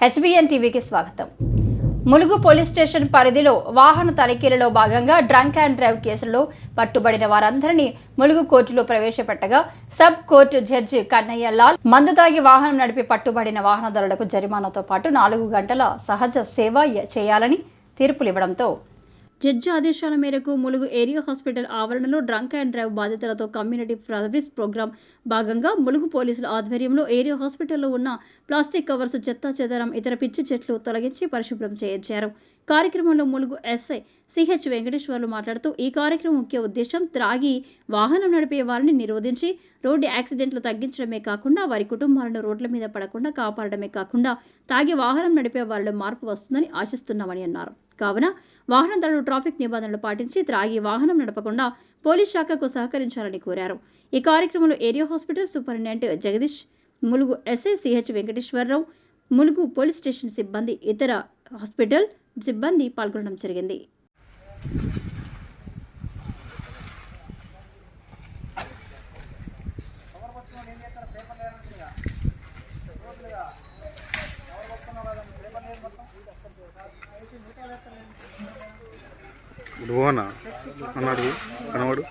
HBN టీవీకి స్వాగతం. Mulugu police station పరిధిలో వాహన తనిఖీలలో భాగంగా డ్రంక్ అండ్ డ్రైవ్ కేసులో పట్టుబడిన వారందరినీ ములుగు కోర్టులో ప్రవేశపెట్టగా sub court judge Kannaiah Lal మందు తాగి వాహనం నడిపి పట్టుబడిన వాహనదారులకు జరిమానాతో పాటు నాలుగు గంటల సహజ సేవ చేయాలని తీర్పులివ్వడంతో జడ్జి ఆదేశాల మేరకు ములుగు ఏరియా హాస్పిటల్ ఆవరణలో డ్రంక్ అండ్ డ్రైవ్ బాధితులతో కమ్యూనిటీ సర్వీస్ ప్రోగ్రాం భాగంగా ములుగు పోలీసుల ఆధ్వర్యంలో ఏరియా హాస్పిటల్లో ఉన్న ప్లాస్టిక్ కవర్స్ చెత్త చెదరం ఇతర పిచ్చి చెట్లు తొలగించి పరిశుభ్రం చేయించారు. కార్యక్రమంలో ములుగు ఎస్ఐ సిహెచ్ వెంకటేశ్వర్లు మాట్లాడుతూ ఈ కార్యక్రమం ముఖ్య ఉద్దేశం త్రాగి వాహనం నడిపే వారిని నిరోధించి రోడ్డు యాక్సిడెంట్లు తగ్గించడమే కాకుండా వారి కుటుంబాలను రోడ్ల మీద పడకుండా కాపాడడమే కాకుండా తాగి వాహనం నడిపే వారిలో మార్పు వస్తుందని ఆశిస్తున్నామని అన్నారు. కావున వాహనదారులు ట్రాఫిక్ నిబంధనలు పాటించి త్రాగి వాహనం నడపకుండా పోలీస్ శాఖకు సహకరించాలని కోరారు. ఈ కార్యక్రమంలో area hospital superintendent Jagadish Mulugu SI CH Venkateswararao Mulugu police station సిబ్బంది ఇతర హాస్పిటల్ సిబ్బంది పాల్గొనడం జరిగింది. అన్నాడు. కనవాడు